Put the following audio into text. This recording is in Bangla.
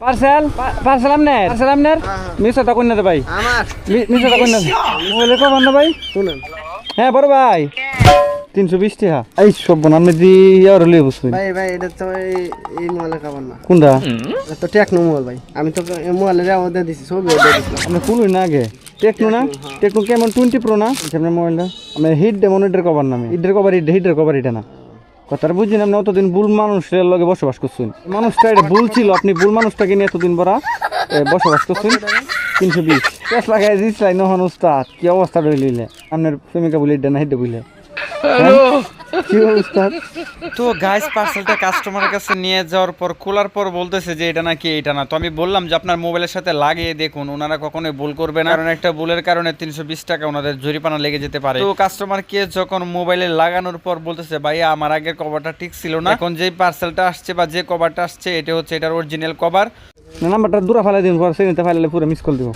পার্সেল? পার্সেল আপনার পার্সেল আপনার মিশোটা কন্যা তো ভাই। আমার। মিশোটা কন্যা মোবাইলে কখন না ভাই। শুনেন। হ্যাঁ বড় ভাই। তিনশো বিশ টাকা এই সব আপনি দি আর লিয়ে বুঝবেন ভাই ভাই এটা তো এই- মোবাইলের খাবার না। কোনটা? এটা তো টেকনো মোবাইল ভাই। আমি তো মোবাইলের অর্ডার দিছি ছবি অর্ডার দিছিলাম আপনি খুলুন না আগে। টেকনো না? টেকনো কেমন? টোয়েন্টি প্রো না? আপনার মোবাইলটা। আমি হিট ডেমন হিটের কভার নামে। হিটের কভার হিট হিটের কভার এটা না কথাটা বুঝি না আপনি অতদিন ভুল মানুষের লগে বসবাস করছেন। মানুষটা এটা ভুল ছিল, আপনি ভুল মানুষটাকে নিয়ে এতদিন বড়া বসবাস করছেন। তিনশো বিশ। পেঁচ লাগাই দিচ্ছিলাই নহন উস্তাদ, কি অবস্থা রইলিলে আপনার প্রেমিকা বলে এটা না হিটে বুঝলে কি তো গাইস পার্সেলটা কাস্টমারের কাছে নিয়ে যাওয়ার পর খোলার পর বলতেছে যে এটা নাকি এটা না। তো আমি বললাম যে আপনার মোবাইলের সাথে লাগিয়ে দেখুন ওনারা কখনোই ভুল করবে না। কারণ একটা ভুলের কারণে তিনশো বিশ টাকা ওনাদের জরিপানা লেগে যেতে পারে। তো কাস্টমার কে যখন মোবাইলে লাগানোর পর বলতেছে ভাইয়া আমার আগের কভারটা ঠিক ছিল না। এখন যে পার্সেলটা আসছে বা যে কভারটা আসছে এটা হচ্ছে এটার অরিজিনাল কভার না নাম্বারটা দূরা ফেলাই দিন পর সেদিনতে ফেলালে পুরো মিস কল দিব।